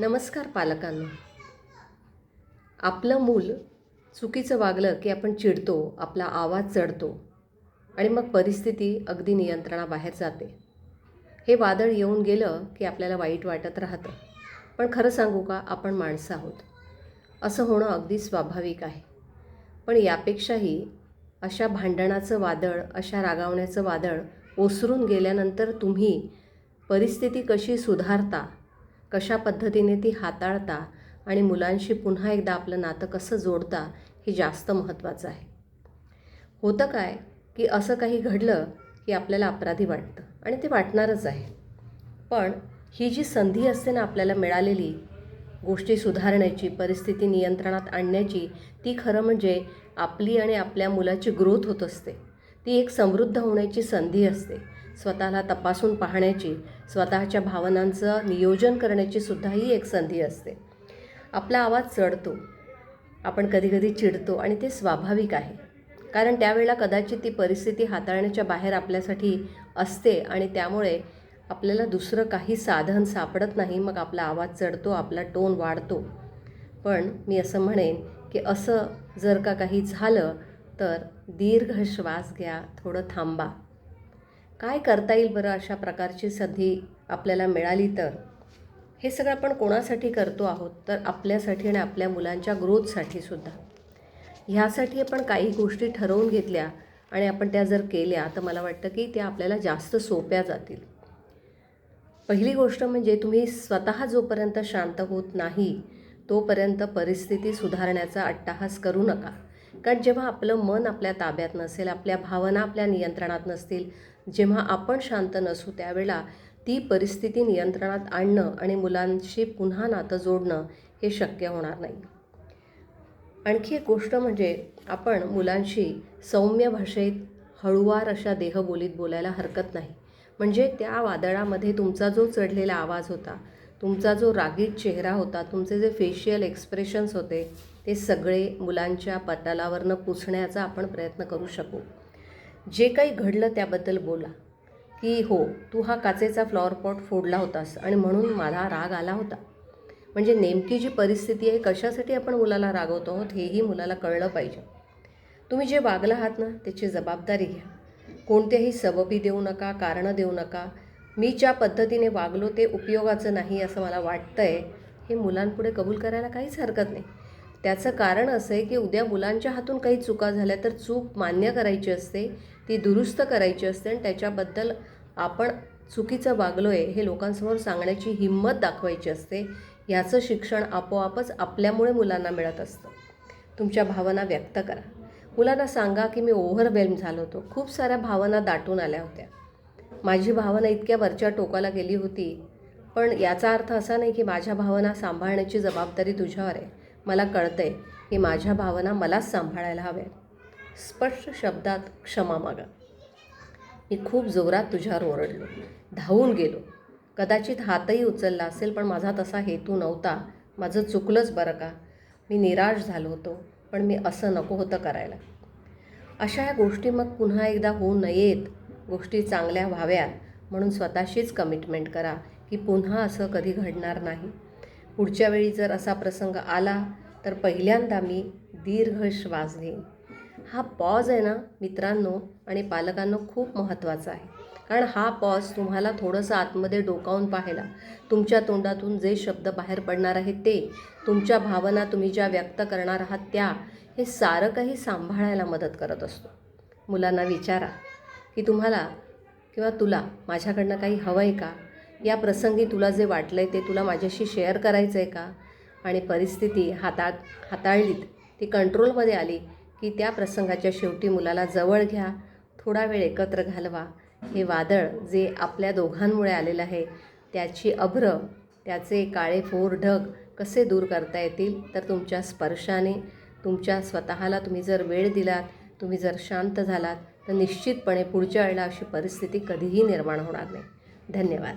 नमस्कार पालकांनो. आपलं मूल चुकीचं वागलं की आपण चिडतो आपला आवाज चढतो आणि मग परिस्थिती अगदी नियंत्रणाबाहेर जाते. हे वादळ येऊन गेलं की आपल्याला वाईट वाटत राहतं. पण खरं सांगू का आपण माणसं आहोत. असं होणं अगदी स्वाभाविक आहे. पण यापेक्षाही अशा भांडणाचं वादळ अशा रागावण्याचं वादळ ओसरून गेल्यानंतर तुम्ही परिस्थिती कशी सुधारता कशा पद्धतीने ती हाताळता आणि मुलांशी पुन्हा एकदा आपलं नातं कसं जोडता हे जास्त महत्त्वाचं आहे. होतं काय की असं काही घडलं की आपल्याला अपराधी वाटतं आणि ते वाटणारच आहे. पण ही जी संधी असते ना आपल्याला मिळालेली गोष्टी सुधारण्याची परिस्थिती नियंत्रणात आणण्याची ती खरं म्हणजे आपली आणि आपल्या मुलाची ग्रोथ होत असते. ती एक समृद्ध होण्याची संधी असते. स्वतःला तपासून पाहण्याची स्वतःच्या भावनांचं नियोजन करण्याची सुद्धा ही एक संधी असते. आपला आवाज चढतो. आपण कधीकधी चिडतो आणि ते स्वाभाविक आहे. कारण त्यावेळेला कदाचित ती परिस्थिती हाताळण्याच्या बाहेर आपल्यासाठी असते आणि त्यामुळे आपल्याला दुसरं काही साधन सापडत नाही. मग आपला आवाज चढतो आपला टोन वाढतो. पण मी असं म्हणेन की असं जर का काही झालं तर दीर्घ श्वास घ्या थोडं थांबा. काय करता येईल बरं अशा प्रकारची संधी आपल्याला मिळाली तर? हे सगळं आपण कोणासाठी करतो आहोत? तर आपल्यासाठी आणि आपल्या मुलांच्या ग्रोथसाठी सुद्धा. ह्यासाठी आपण काही गोष्टी ठरवून घेतल्या आणि आपण त्या जर केल्या तर मला वाटतं की त्या आपल्याला जास्त सोप्या जातील. पहिली गोष्ट म्हणजे तुम्ही स्वतः जोपर्यंत शांत होत नाही तोपर्यंत परिस्थिती सुधारण्याचा अट्टाहास करू नका. कारण जेव्हा आपलं मन आपल्या ताब्यात नसेल आपल्या भावना आपल्या नियंत्रणात नसतील जेव्हा आपण शांत नसू त्यावेळेला ती परिस्थिती नियंत्रणात आणणं आणि मुलांशी पुन्हा नातं जोडणं हे शक्य होणार नाही. आणखी एक गोष्ट म्हणजे आपण मुलांशी सौम्य भाषेत हळुवार अशा देहबोलीत बोलायला हरकत नाही. म्हणजे त्या वादळामध्ये तुमचा जो चढलेला आवाज होता तुमचा जो रागीट चेहरा होता तुमचे जे फेशियल एक्सप्रेशन्स होते ते सगळे मुलांच्या पटलावरनं पुसण्याचा आपण प्रयत्न करू शकू. जे काही घडलं त्याबद्दल बोला. की हो तू हा काचेचा फ्लॉवर पॉट फोडला होतास आणि म्हणून मला राग आला होता. म्हणजे नेमकी जी परिस्थिती आहे कशासाठी आपण मुलाला रागवतो आहोत हेही मुलाला कळलं पाहिजे. तुम्ही जे वागला आहात ना त्याची जबाबदारी घ्या. कोणत्याही सबबी देऊ नका कारणं देऊ नका. मी ज्या पद्धतीने वागलो ते उपयोगाचं नाही असं मला वाटतं आहे हे मुलांपुढे कबूल करायला काहीच हरकत नाही. त्याचं कारण असं आहे की उद्या मुलांच्या हातून काही चुका झाल्या तर चूक मान्य करायची असते ती दुरुस्त करायची असते आणि त्याच्याबद्दल आपण चुकीचं वागलो आहे हे लोकांसमोर सांगण्याची हिंमत दाखवायची असते. ह्याचं शिक्षण आपोआपच आपल्यामुळे मुलांना मिळत असतं. तुमच्या भावना व्यक्त करा. मुलांना सांगा की मी ओव्हरवेल्म झालो होतो. खूप साऱ्या भावना दाटून आल्या होत्या. माझी भावना इतक्या वरच्या टोकाला गेली होती. पण याचा अर्थ असा नाही की माझ्या भावना सांभाळण्याची जबाबदारी तुझ्यावर आहे. मला कळतं आहे की माझ्या भावना मलाच सांभाळायला हव्यात. स्पष्ट शब्दात क्षमा मागा. मी खूप जोरात तुझ्यावर ओरडलो. धावून गेलो. कदाचित हातही उचलला असेल पण माझा तसा हेतू नव्हता. माझं चुकलंच बरं का? मी निराश झालो होतो पण मी असं नको होतं करायला. अशा या गोष्टी मग पुन्हा एकदा होऊ नयेत. गोष्टी चांगल्या व्हाव्यात. म्हणून स्वतःशीच कमिटमेंट करा की पुन्हा असं कधी घडणार नाही. पुढच्या वेळी जर असा प्रसंग आला तर पहिल्यांदा मी दीर्घ श्वास घेईन हा पॉज आहे ना मित्रांनो आणि पालकांनो खूप महत्त्वाचा आहे. कारण हा पॉज तुम्हाला थोडंसं आतमध्ये डोकावून पाहायला तुमच्या तोंडातून जे शब्द बाहेर पडणार आहेत ते तुमच्या भावना तुम्ही ज्या व्यक्त करणार आहात त्या हे सारं काही सांभाळायला मदत करत असतो. मुलांना विचारा की तुम्हाला किंवा तुला माझ्याकडनं काही हवं आहे का? या प्रसंगी तुला जे वाटलं आहे ते तुला माझ्याशी शेअर करायचं आहे का? आणि परिस्थिती हातात हाताळलीत. ती कंट्रोलमध्ये आली की त्या प्रसंगाच्या शेवटी मुलाला जवळ घ्या थोडा वेळ एकत्र घालवा. हे वादळ जे आपल्या दोघांमुळे आलेलं आहे त्याची अभ्र त्याचे काळे फोर ढग कसे दूर करता येतील तर तुमच्या स्पर्शाने तुमच्या स्वतःला तुम्ही जर वेळ दिलात तुम्ही जर शांत झालात तर निश्चितपणे पुढच्या वेळेला अशी परिस्थिती कधीही निर्माण होणार नाही. धन्यवाद.